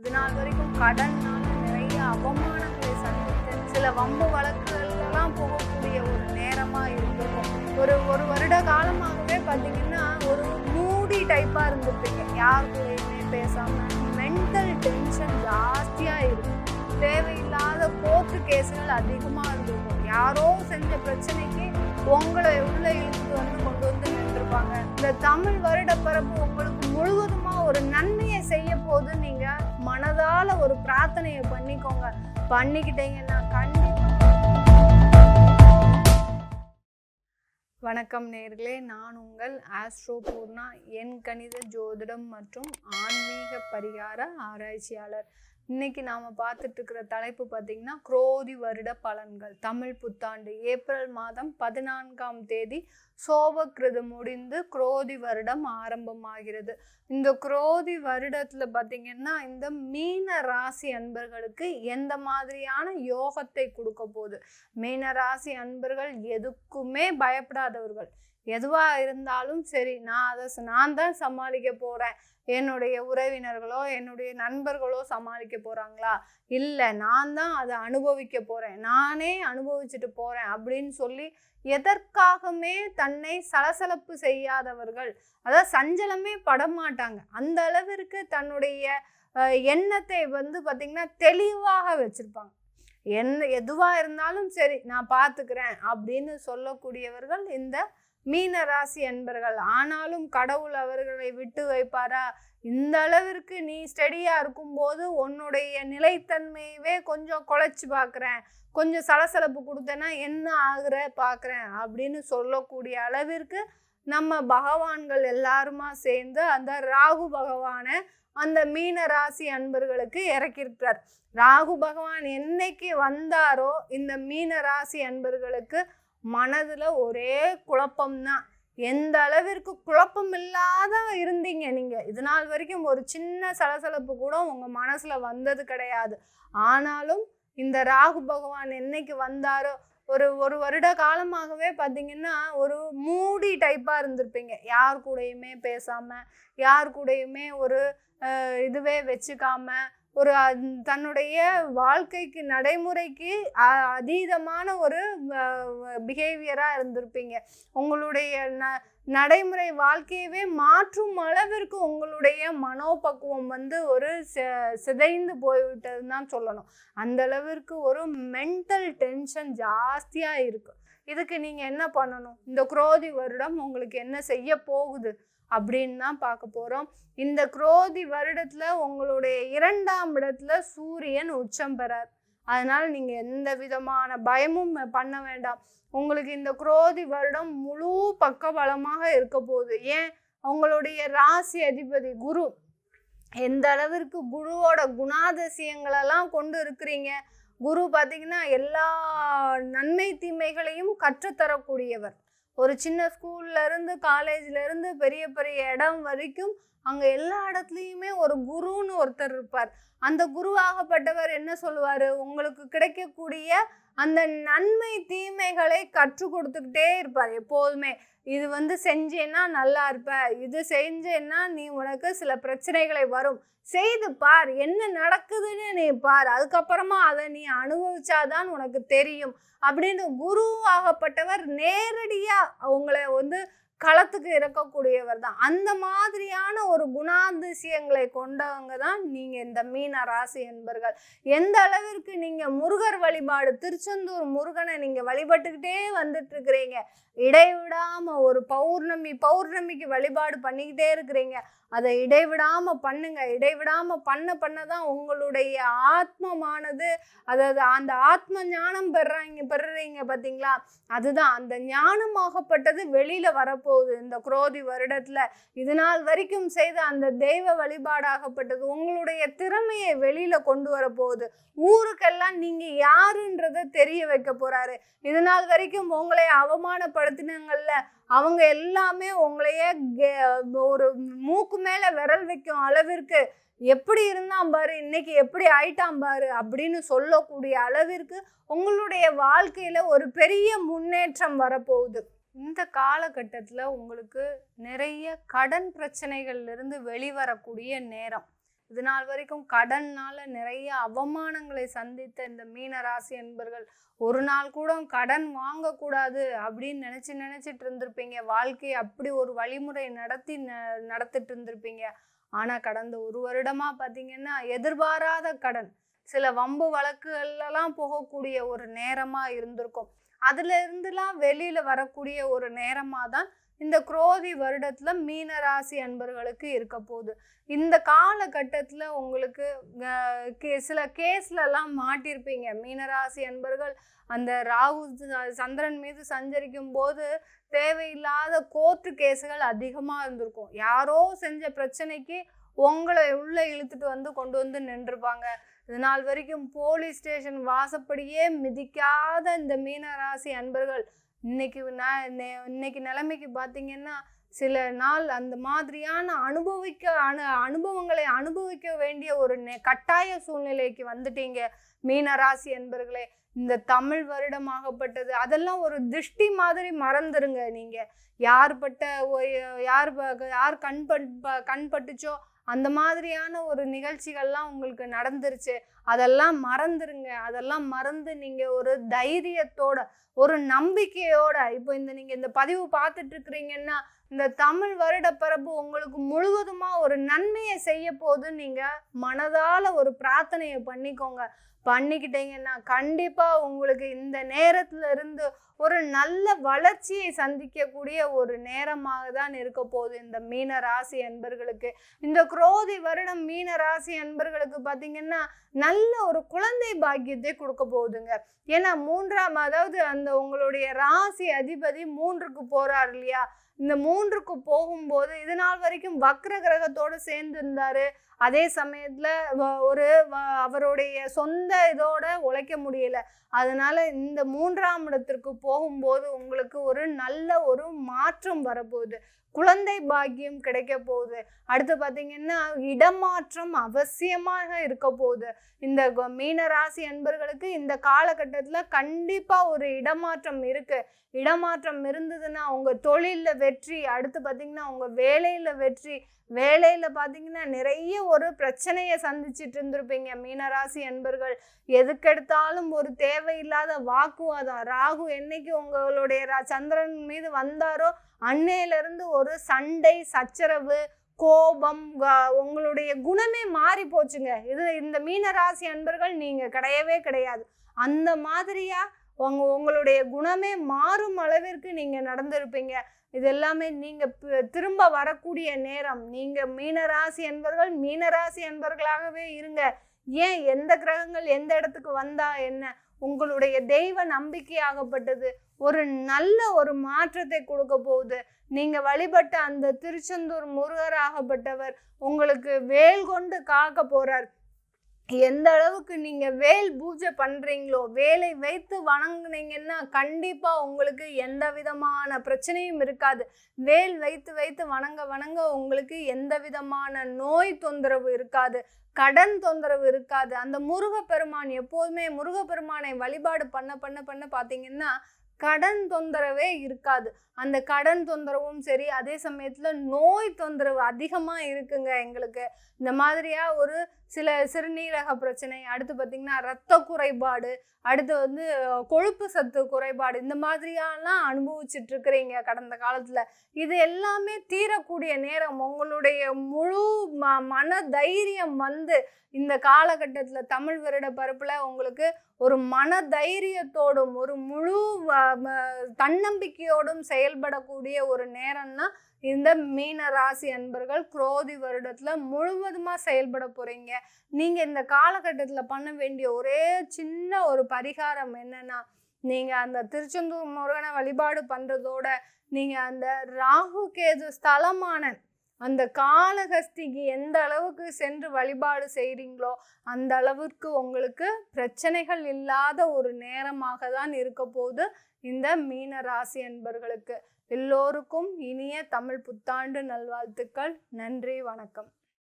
இது நாள் வரைக்கும் கடன்னால நிறைய அவமானங்களை சந்தித்து சில வம்பு வழக்குகள்லாம் போகக்கூடிய ஒரு நேரமா இருந்திருக்கும். ஒரு ஒரு வருட காலமாகவே பார்த்தீங்கன்னா ஒரு மூடி டைப்பா இருந்திருப்பீங்க. யாருக்குமே பேசாமல் பேசாம மென்டல் டென்ஷன் ஜாஸ்தியா இருக்கும். தேவையில்லாத கோர்ட்டு கேஸுகள் அதிகமா இருந்திருக்கும். யாரோ செஞ்ச பிரச்சனைக்கு உங்களை உள்ள இழுத்து வந்து கொண்டு வந்து நின்றுருப்பாங்க. இந்த தமிழ் வருட பிறப்பு உங்களுக்கு முழுவதுமா ஒரு நன்மையை செய்ய போது நீங்க மனதால ஒரு பிரார்த்தனையை பண்ணிக்கோங்க. பண்ணிக்கிட்டீங்கன்னா கண்டிப்பா வணக்கம் நேர்களே நான் உங்கள் ஆஸ்ட்ரோ பூர்ணா என் கணித ஜோதிடம் மற்றும் ஆன்மீக பரிகார ஆராய்ச்சியாளர். இன்னைக்கு நாம பார்த்துட்டு இருக்கிற தலைப்பு பார்த்தீங்கன்னா குரோதி வருட பலன்கள். தமிழ் புத்தாண்டு ஏப்ரல் மாதம் பதினான்காம் தேதி சோபக்கிருது முடிந்து குரோதி வருடம் ஆரம்பமாகிறது. இந்த குரோதி வருடத்துல பார்த்தீங்கன்னா இந்த மீன ராசி அன்பர்களுக்கு எந்த மாதிரியான யோகத்தை கொடுக்க போகுது? மீன ராசி அன்பர்கள் எதுக்குமே பயப்படாதவர்கள். எதுவாக இருந்தாலும் சரி நான் அதை நான் தான் சமாளிக்க போகிறேன் என்னுடைய உறவினர்களோ என்னுடைய நண்பர்களோ சமாளிக்க போகிறாங்களா இல்லை நான் தான் அதை அனுபவிக்க போகிறேன் நானே அனுபவிச்சுட்டு போகிறேன் அப்படின்னு சொல்லி எதற்காகவுமே தன்னை சலசலப்பு செய்யாதவர்கள் அதாவது சஞ்சலமே படமாட்டாங்க. அந்த அளவிற்கு தன்னுடைய எண்ணத்தை வந்து பார்த்திங்கன்னா தெளிவாக வச்சுருப்பாங்க. என்ன எதுவாக இருந்தாலும் சரி நான் பார்த்துக்கிறேன் அப்படின்னு சொல்லக்கூடியவர்கள் இந்த மீன ராசி அன்பர்கள் ஆனாலும் கடவுள் அவர்களை விட்டு வைப்பாரா? இந்த அளவிற்கு நீ ஸ்டெடியாக இருக்கும்போது உன்னுடைய நிலைத்தன்மையவே கொஞ்சம் குலைச்சி பார்க்குறேன் கொஞ்சம் சலசலப்பு கொடுத்தேன்னா என்ன ஆகுற பார்க்குறேன் அப்படின்னு சொல்லக்கூடிய அளவிற்கு நம்ம பகவான்கள் எல்லாருமா சேர்ந்து அந்த ராகு பகவானை அந்த மீன ராசி அன்பர்களுக்கு இறக்கியிருக்கிறார். ராகு பகவான் என்னைக்கு வந்தாரோ இந்த மீன ராசி அன்பர்களுக்கு மனதில் ஒரே குழப்பம்தான். எந்த அளவிற்கு குழப்பம் இல்லாத இருந்தீங்க நீங்கள் இது நாள் வரைக்கும் ஒரு சின்ன சலசலப்பு கூட உங்கள் மனசில் வந்தது கிடையாது. ஆனாலும் இந்த ராகு பகவான் என்னைக்கு வந்தாரோ ஒரு ஒரு வருட காலமாகவே பார்த்தீங்கன்னா ஒரு மூடி டைப்பாக இருந்திருப்பீங்க. யார் கூடயுமே பேசாமல் யார் கூடயுமே ஒரு இதுவே வச்சுக்காமல் ஒரு அந்- தன்னுடைய வாழ்க்கைக்கு நடைமுறைக்கு அதீதமான ஒரு பிஹேவியராக இருந்திருப்பீங்க. உங்களுடைய ந நடைமுறை வாழ்க்கையவே மாற்றும் அளவிற்கு உங்களுடைய மனோபக்குவம் வந்து ஒரு சிதைந்து போய்விட்டதுன்னு தான் சொல்லணும். அந்த அளவிற்கு ஒரு மென்டல் டென்ஷன் ஜாஸ்தியாக இருக்குது இதுக்கு நீங்கள் என்ன பண்ணணும்? இந்த குரோதி வருடம் உங்களுக்கு என்ன செய்ய போகுது? அப்படின்னு தான் பார்க்க போகிறோம் இந்த குரோதி வருடத்தில் உங்களுடைய இரண்டாம் இடத்துல சூரியன் உச்சம் பெறார். அதனால் நீங்கள் எந்த விதமான பயமும் பண்ண வேண்டாம். உங்களுக்கு இந்த குரோதி வருடம் முழு பக்கபலமாக இருக்க போகுது. ஏன்? உங்களுடைய ராசி அதிபதி குரு. எந்த அளவிற்கு குருவோட குணாதிசயங்களெல்லாம் கொண்டு இருக்கிறீங்க? குரு பார்த்தீங்கன்னா எல்லா நன்மை தீமைகளையும் கற்றுத்தரக்கூடியவர். ஒரு சின்ன ஸ்கூல்ல இருந்து காலேஜ்ல இருந்து பெரிய பெரிய இடம் வரைக்கும் அங்க எல்லா இடத்துலையுமே ஒரு குருன்னு ஒருத்தர் இருப்பார். அந்த குருவாகப்பட்டவர் என்ன சொல்லுவாரு? உங்களுக்கு கிடைக்கக்கூடிய அந்த நன்மை தீமைகளை கற்றுக் கொடுத்துக்கிட்டே இருப்பார் எப்போதுமே. இது வந்து செஞ்சேன்னா நல்லா இருப்ப இது செஞ்சேன்னா நீ உனக்கு சில பிரச்சனைகளை வரும். செய்து பார் என்ன நடக்குதுன்னு நீ பார். அதுக்கப்புறமா அதை நீ அனுபவிச்சாதான் உனக்கு தெரியும். அப்படின்னு குருவாகப்பட்டவர் நேரடியாக அவங்கள வந்து களத்துக்கு இறக்கக்கூடியவர் தான். அந்த மாதிரியான ஒரு குணாதிசயங்களை கொண்டவங்க தான் நீங்கள் இந்த மீன ராசி என்பர்கள். எந்த அளவிற்கு நீங்கள் முருகர் வழிபாடு திருச்செந்தூர் முருகனை நீங்கள் வழிபட்டுக்கிட்டே வந்துட்டு இருக்கிறீங்க ஒரு பௌர்ணமி பௌர்ணமிக்கு வழிபாடு பண்ணிக்கிட்டே இருக்கிறீங்க அதை இடைவிடாமல் பண்ணுங்க. இடைவிடாமல் பண்ண பண்ண தான் உங்களுடைய ஆத்மமானது அதாவது அந்த ஆத்ம ஞானம் பெறாங்க பெறுறீங்க பார்த்தீங்களா அதுதான் அந்த ஞானமாகப்பட்டது வெளியில் வரப்போகுது. இந்த குரோதி வருடத்தில் இது நாள் வரைக்கும் செய்த அந்த தெய்வ வழிபாடாகப்பட்டது உங்களுடைய திறமையை வெளியில கொண்டு வரப்போகுது ஊருக்கெல்லாம் நீங்க யாருன்றத தெரிய வைக்க போறாரு. இது நாள் வரைக்கும் உங்களை அவமானப்படுத்தினங்கள்ல அவங்க எல்லாமே உங்களையே ஒரு மூக்கு மேல விரல் வைக்கும் அளவிற்கு எப்படி இருந்தான் பாரு இன்னைக்கு எப்படி ஆயிட்டான் பாரு அப்படின்னு சொல்லக்கூடிய அளவிற்கு உங்களுடைய வாழ்க்கையில ஒரு பெரிய முன்னேற்றம் வரப்போகுது. இந்த காலகட்டத்தில் உங்களுக்கு நிறைய கடன் பிரச்சனைகள்லேருந்து வெளிவரக்கூடிய நேரம். இது நாள் வரைக்கும் கடன்னால் நிறைய அவமானங்களை சந்தித்த இந்த மீனராசி என்பர்கள் ஒரு நாள் கூட கடன் வாங்கக்கூடாது அப்படின்னு நினச்சி நினச்சிட்டு இருந்திருப்பீங்க. வாழ்க்கையை அப்படி ஒரு வழிமுறை நடத்தி ந- நடத்திட்டு இருந்திருப்பீங்க. ஆனால் கடந்த ஒரு வருடமாக பார்த்தீங்கன்னா எதிர்பாராத கடன் சில வம்பு வழக்குகள்லாம் போகக்கூடிய ஒரு நேரமாக இருந்திருக்கும். அதுலேருந்துலாம் வெளியில் வரக்கூடிய ஒரு நேரமாக தான் இந்த குரோதி வருடத்துல மீன ராசி அன்பர்களுக்கு இருக்க போகுது. இந்த காலகட்டத்தில் உங்களுக்கு கே- சில கேஸ்லலாம் மாட்டியிருப்பீங்க மீனராசி அன்பர்கள் அந்த ராகு சந்திரன் மீது சஞ்சரிக்கும் போது தேவையில்லாத கோர்ட்டு கேஸுகள் அதிகமாக இருந்திருக்கும். யாரோ செஞ்ச பிரச்சனைக்கு உங்களை உள்ளே இழுத்துட்டு வந்து கொண்டு வந்து நின்றுருப்பாங்க. இது நாள் வரைக்கும் போலீஸ் ஸ்டேஷன் வாசப்படியே மிதிக்காத இந்த மீனராசி அன்பர்கள். இன்னைக்கு ந- இன்னைக்கு நிலைமைக்கு பார்த்தீங்கன்னா சில நாள் அந்த மாதிரியான அனுபவிக்க அனு அனுபவங்களை அனுபவிக்க வேண்டிய ஒரு நெ- கட்டாய சூழ்நிலைக்கு வந்துட்டீங்க மீனராசி என்பர்களே இந்த தமிழ் வருடமாகப்பட்டது. அதெல்லாம் ஒரு திருஷ்டி மாதிரி மறந்துருங்க நீங்கள் யார் பட்ட யார் ப- யார் கண் பட் ப- கண் பட்டுச்சோ அந்த மாதிரியான ஒரு நிகழ்ச்சிகள்லாம் உங்களுக்கு நடந்துருச்சு. அதெல்லாம் மறந்துருங்க. அதெல்லாம் மறந்து நீங்கள் ஒரு தைரியத்தோட ஒரு நம்பிக்கையோட இப்போ இந்த நீங்கள் இந்த பதிவு பார்த்துட்டு இருக்கிறீங்கன்னா இந்த தமிழ் வருட பிறப்பு உங்களுக்கு முழுவதுமாக ஒரு நன்மையை செய்ய போது நீங்கள் மனதால் ஒரு பிரார்த்தனையை பண்ணிக்கோங்க. பண்ணிக்கிட்டீங்கன்னா கண்டிப்பாக உங்களுக்கு இந்த நேரத்துல இருந்து ஒரு நல்ல வளர்ச்சியை சந்திக்கக்கூடிய ஒரு நேரமாக தான் இருக்க போகுது. இந்த மீன ராசி அன்பர்களுக்கு. இந்த குரோதி வருடம் மீன ராசி அன்பர்களுக்கு பார்த்தீங்கன்னா நல்ல நல்ல ஒரு குழந்தை பாக்கியத்தை கொடுக்க போகுதுங்க. ஏன்னா மூன்றாம் அதாவது அந்த உங்களுடைய ராசி அதிபதி மூன்றுக்கு போறார் இல்லையா? இந்த மூன்றுக்கு போகும்போது இது நாள் வரைக்கும் வக்ர கிரகத்தோடு சேர்ந்து இருந்தார் அதே சமயத்தில் வ- ஒரு வ- அவருடைய சொந்த இதோட உழைக்க முடியல. அதனால இந்த மூன்றாம் இடத்திற்கு போகும்போது உங்களுக்கு ஒரு நல்ல ஒரு மாற்றம் வரப்போகுது. குழந்தை பாக்கியம் கிடைக்க போகுது. அடுத்து பார்த்தீங்கன்னா இடமாற்றம் அவசியமாக இருக்க போகுது. இந்த மீன ராசி அன்பர்களுக்கு இந்த காலகட்டத்தில் கண்டிப்பாக ஒரு இடமாற்றம் இருக்கு. இடமாற்றம் இருந்ததுன்னா அவங்க தொழிலில் வெற்றி அடுத்து பார்த்தீங்கன்னா உங்க வேலையில வெற்றி வேலையில பார்த்தீங்கன்னா நிறைய ஒரு பிரச்சனையை சந்திச்சுட்டு இருந்திருப்பீங்க. மீனராசி அன்பர்கள் எதுக்கெடுத்தாலும் ஒரு தேவையில்லாத வாக்குவாதம் ராகு என்னைக்கு உங்களுடைய ரா- சந்திரன் மீது வந்தாரோ அன்னையிலிருந்து ஒரு சண்டை சச்சரவு கோபம் உங்களுடைய குணமே மாறி போச்சுங்க. இது இந்த மீனராசி அன்பர்கள் நீங்க கிடையவே கிடையாது. அந்த மாதிரியா உங்க உங்களுடைய குணமே மாறும் அளவிற்கு நீங்க நடந்திருப்பீங்க. இது எல்லாமே நீங்கள் திரும்ப வரக்கூடிய நேரம். நீங்கள் மீனராசி என்பர்கள் மீனராசி என்பர்களாகவே இருங்க. ஏன்? எந்த கிரகங்கள் எந்த இடத்துக்கு வந்தா என்ன? உங்களுடைய தெய்வ நம்பிக்கையாகப்பட்டது ஒரு நல்ல ஒரு மாற்றத்தை கொடுக்க போகுது. நீங்க வழிபட்ட அந்த திருச்செந்தூர் முருகராகப்பட்டவர் உங்களுக்கு வேல் கொண்டு காக்க போறார். எந்த அளவுக்கு நீங்கள் வேல் பூஜை பண்ணுறீங்களோ வேலை வைத்து வணங்குனீங்கன்னா கண்டிப்பாக உங்களுக்கு எந்த விதமான பிரச்சனையும் இருக்காது. வேல் வைத்து வைத்து வணங்க வணங்க உங்களுக்கு எந்த விதமான நோய் தொந்தரவு இருக்காது கடன் தொந்தரவு இருக்காது. அந்த முருகப்பெருமான் எப்போதுமே முருகப்பெருமானை வழிபாடு பண்ண பண்ண பண்ண பார்த்தீங்கன்னா கடன் தொந்தரவே இருக்காது. அந்த கடன் தொந்தரவும் சரி அதே சமயத்தில் நோய் தொந்தரவு அதிகமாக இருக்குங்க எங்களுக்கு. இந்த மாதிரியாக ஒரு சில சிறுநீரக பிரச்சனை அடுத்து பார்த்தீங்கன்னா ரத்த குறைபாடு அடுத்து வந்து கொழுப்பு சத்து குறைபாடு இந்த மாதிரியெல்லாம் அனுபவிச்சுட்டு இருக்கிறீங்க கடந்த காலத்தில். இது எல்லாமே தீரக்கூடிய நேரம். உங்களுடைய முழு ம மன தைரியம் வந்து இந்த காலகட்டத்தில் தமிழ் வருட பரப்புல உங்களுக்கு ஒரு மன தைரியத்தோடும் ஒரு முழு வ- தன்னம்பிக்கையோடும் செயல்படக்கூடிய ஒரு நேரம்னா இந்த மீன ராசி அன்பர்கள் குரோதி வருடத்தில் முழுவதுமாக செயல்பட போகிறீங்க நீங்கள் இந்த காலகட்டத்தில் பண்ண வேண்டிய ஒரே சின்ன ஒரு பரிகாரம் என்னென்னா நீங்கள் அந்த திருச்செந்தூர் முருகனை வழிபாடு பண்ணுறதோட நீங்கள் அந்த ராகு கேது ஸ்தலமான அந்த காளஹஸ்திக்கு எந்த அளவுக்கு சென்று வழிபாடு செய்கிறீங்களோ அந்த அளவிற்கு உங்களுக்கு பிரச்சனைகள் இல்லாத ஒரு நேரமாக தான் இருக்க போது இந்த மீன ராசி என்பர்களுக்கு எல்லோருக்கும் இனிய தமிழ் புத்தாண்டு நல்வாழ்த்துக்கள். நன்றி வணக்கம்.